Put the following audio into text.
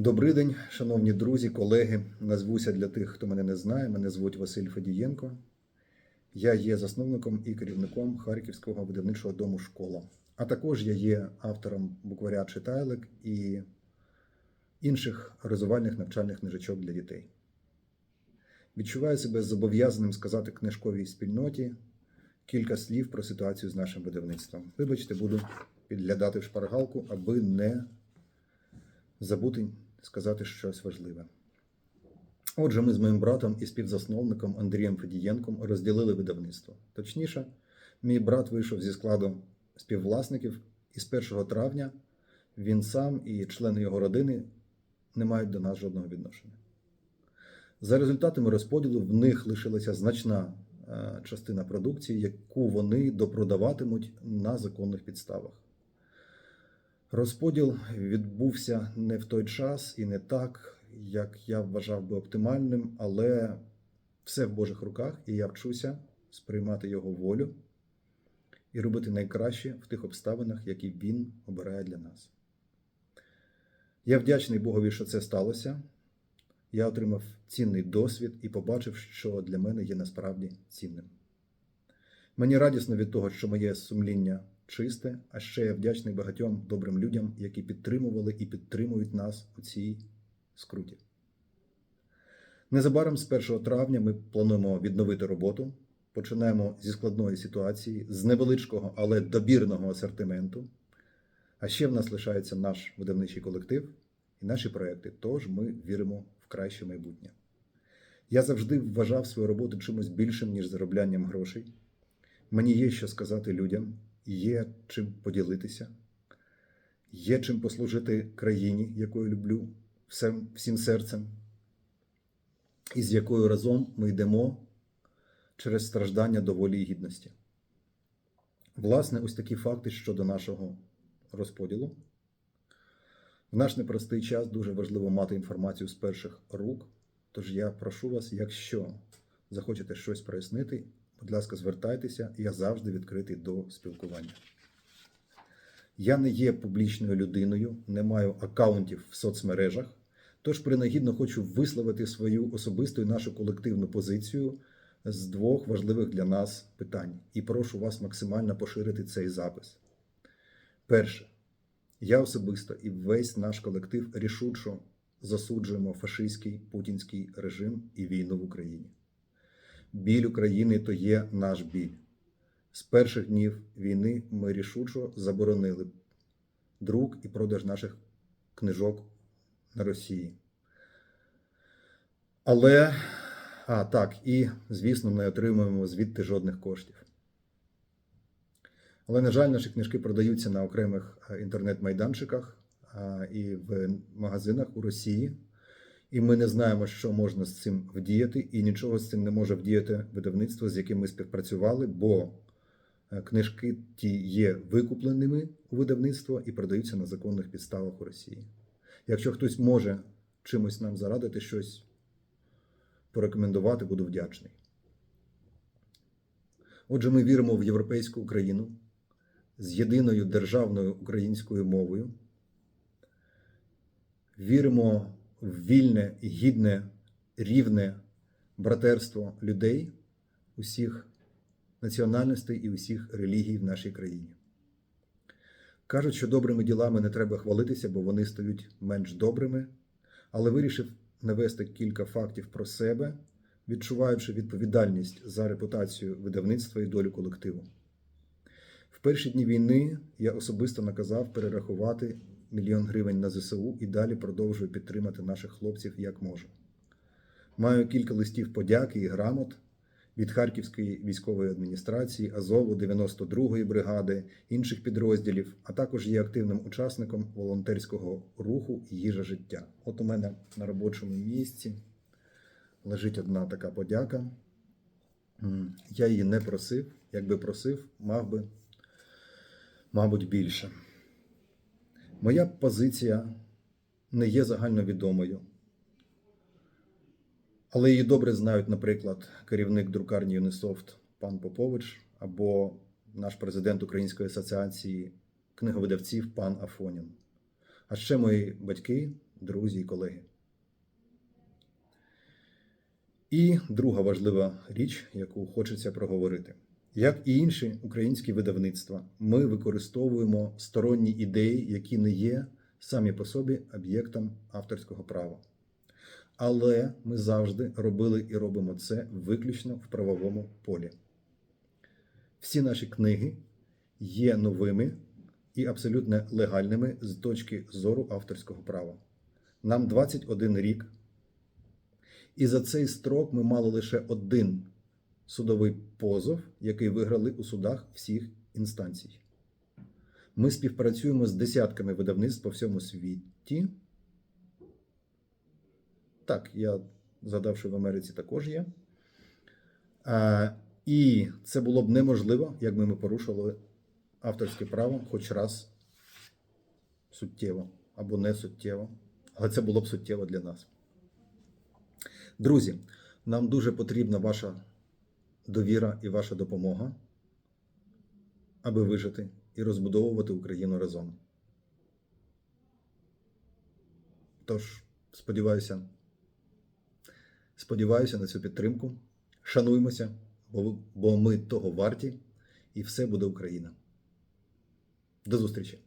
Добрий день, шановні друзі, колеги. Назвуся для тих, хто мене не знає. Мене звуть Василь Федієнко. Я є засновником і керівником Харківського видавничого дому школа. А також я є автором букваря читайлик і інших розвивальних навчальних книжечок для дітей. Відчуваю себе зобов'язаним сказати книжковій спільноті кілька слів про ситуацію з нашим видавництвом. Вибачте, буду підглядати в шпаргалку, аби не забути сказати щось важливе. Отже, ми з моїм братом і співзасновником Андрієм Федієнком розділили видавництво. Точніше, мій брат вийшов зі складу співвласників, і з 1 травня він сам і члени його родини не мають до нас жодного відношення. За результатами розподілу в них лишилася значна е, частина продукції, яку вони допродаватимуть на законних підставах. Розподіл відбувся не в той час і не так, як я вважав би оптимальним, але все в Божих руках, і я вчуся сприймати його волю і робити найкраще в тих обставинах, які він обирає для нас. Я вдячний Богові, що це сталося. Я отримав цінний досвід і побачив, що для мене є насправді цінним. Мені радісно від того, що моє сумління чисте, а ще я вдячний багатьом добрим людям, які підтримували і підтримують нас у цій скруті. Незабаром з 1 травня ми плануємо відновити роботу. Починаємо зі складної ситуації, з невеличкого, але добірного асортименту. А ще в нас лишається наш видавничий колектив і наші проекти, тож ми віримо в краще майбутнє. Я завжди вважав свою роботу чимось більшим, ніж зароблянням грошей. Мені є що сказати людям, є чим поділитися, є чим послужити країні, яку я люблю всім, всім серцем, і з якою разом ми йдемо через страждання до волі і гідності. Власне, ось такі факти щодо нашого розподілу. В наш непростий час дуже важливо мати інформацію з перших рук. Тож я прошу вас, якщо захочете щось прояснити, будь ласка, звертайтеся, я завжди відкритий до спілкування. Я не є публічною людиною, не маю акаунтів в соцмережах, тож принагідно хочу висловити свою особисту і нашу колективну позицію з двох важливих для нас питань і прошу вас максимально поширити цей запис. Перше, я особисто і весь наш колектив рішучо засуджуємо фашистський путінський режим і війну в Україні. Біль України то є наш біль. З перших днів війни ми рішучо заборонили друк і продаж наших книжок на Росії. Але, а так, і, звісно, не отримуємо звідти жодних коштів. Але, на жаль, наші книжки продаються на окремих е, інтернет-майданчиках і в магазинах у Росії. І ми не знаємо, що можна з цим вдіяти, і нічого з цим не може вдіяти видавництво, з яким ми співпрацювали, бо е, книжки ті є викупленими у видавництво і продаються на законних підставах у Росії. Якщо хтось може чимось нам зарадити, щось порекомендувати, буду вдячний. Отже, ми віримо в європейську Україну з єдиною державною українською мовою. Віримо вільне, гідне, рівне братерство людей усіх національностей і усіх релігій в нашій країні. Кажуть, що добрими ділами не треба хвалитися, бо вони стають менш добрими, але вирішив навести кілька фактів про себе, відчуваючи відповідальність за репутацію видавництва і долю колективу. В перші дні війни я особисто наказав перерахувати мільйон гривень на ЗСУ і далі продовжую підтримати наших хлопців як можу. Маю кілька листів подяки і грамот від Харківської військової адміністрації, Азову, 92-ї бригади, інших підрозділів, а також є активним учасником волонтерського руху Їжа життя. От у мене на робочому місці лежить одна така подяка. Я її не просив. Якби просив, мав би, мабуть, більше. Моя позиція не є загальновідомою, але її добре знають, наприклад, керівник друкарні Юнисофт пан Попович або наш президент Української асоціації книговидавців пан Афонін. а ще мої батьки, друзі і колеги. І друга важлива річ, яку хочеться проговорити. Як і інші українські видавництва, ми використовуємо сторонні ідеї, які не є самі по собі об'єктом авторського права. Але ми завжди робили і робимо це виключно в правовому полі. Всі наші книги є новими і абсолютно легальними з точки зору авторського права. Нам 21 рік, і за цей строк ми мали лише один судовий позов, який виграли у судах всіх інстанцій. Ми співпрацюємо з десятками видавництв по всьому світі. Так, я згадав, що в Америці також є. А, і це було б неможливо, якби ми порушили авторське право хоч раз суттєво або не суттєво. Але це було б суттєво для нас. Друзі, нам дуже потрібна ваша довіра і ваша допомога, аби вижити і розбудовувати Україну разом. Тож, сподіваюся, сподіваюся на цю підтримку. Шануймося, бо, ми того варті, і все буде Україна. До зустрічі!